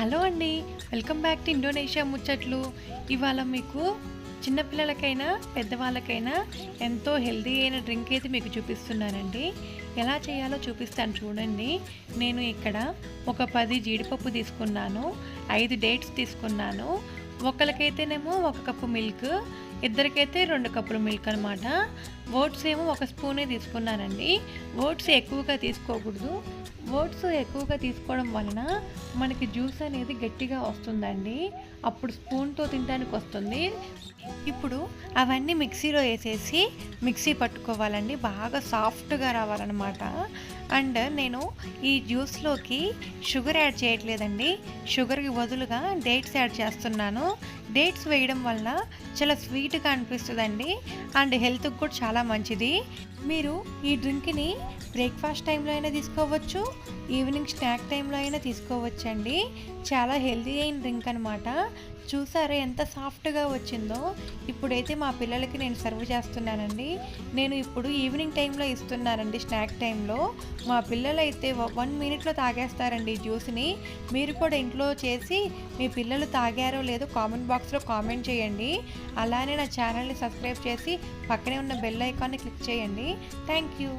Hello అండి. Welcome back to Indonesia ముచ్చట్లు. ఇవాళ మీకు చిన్నపిల్లలకైనా పెద్దవాళ్ళకైనా ఎంతో హెల్దీ అయిన డ్రింక్ అయితే మీకు చూపిస్తున్నానండి. ఎలా చేయాలో చూపిస్తాను చూడండి. నేను ఇక్కడ ఒక పది జీడిపప్పు తీసుకున్నాను ఐదు డేట్స్ తీసుకున్నాను. ఒకరికైతేనేమో ఒక కప్పు మిల్క్ ఇద్దరికైతే రెండు కప్పులు మిల్క్ అనమాట ఓట్స్ ఏమో ఒక స్పూనే తీసుకున్నానండి. ఓట్స్ ఎక్కువగా తీసుకోకూడదు. ఓట్స్ ఎక్కువగా తీసుకోవడం వలన మనకి జ్యూస్ అనేది గట్టిగా వస్తుందండి. అప్పుడు స్పూన్తో తినడానికి వస్తుంది. ఇప్పుడు అవన్నీ మిక్సీలో వేసేసి మిక్సీ పట్టుకోవాలండి. బాగా సాఫ్ట్గా రావాలన్నమాట. అండ్ నేను ఈ జ్యూస్లోకి షుగర్ యాడ్ చేయట్లేదండి. షుగర్కి బదులుగా డేట్స్ యాడ్ చేస్తున్నాను. డేట్స్ వేయడం వల్ల చాలా స్వీట్గా అనిపిస్తుందండి. అండ్ హెల్త్కి కూడా చాలా మంచిది. మీరు ఈ డ్రింక్ని బ్రేక్ఫాస్ట్ టైంలో అయినా తీసుకోవచ్చు ఈవినింగ్ స్నాక్ టైంలో అయినా తీసుకోవచ్చు అండి చాలా హెల్తీ అయిన డ్రింక్ అనమాట చూసారా ఎంత సాఫ్ట్గా వచ్చిందో? ఇప్పుడైతే మా పిల్లలకి నేను సర్వ్ చేస్తున్నానండి. నేను ఇప్పుడు ఈవినింగ్ టైంలో ఇస్తున్నానండి స్నాక్ టైంలో. మా పిల్లలు అయితే వన్ మినిట్లో తాగేస్తారండి జ్యూస్ని. మీరు కూడా ఇంట్లో చేసి మీ పిల్లలు తాగారో లేదో కామెంట్ బాక్స్లో కామెంట్ చేయండి. అలానే నా ఛానల్ని సబ్స్క్రైబ్ చేసి పక్కనే ఉన్న బెల్ ఐకాన్ని క్లిక్ చేయండి. Thank you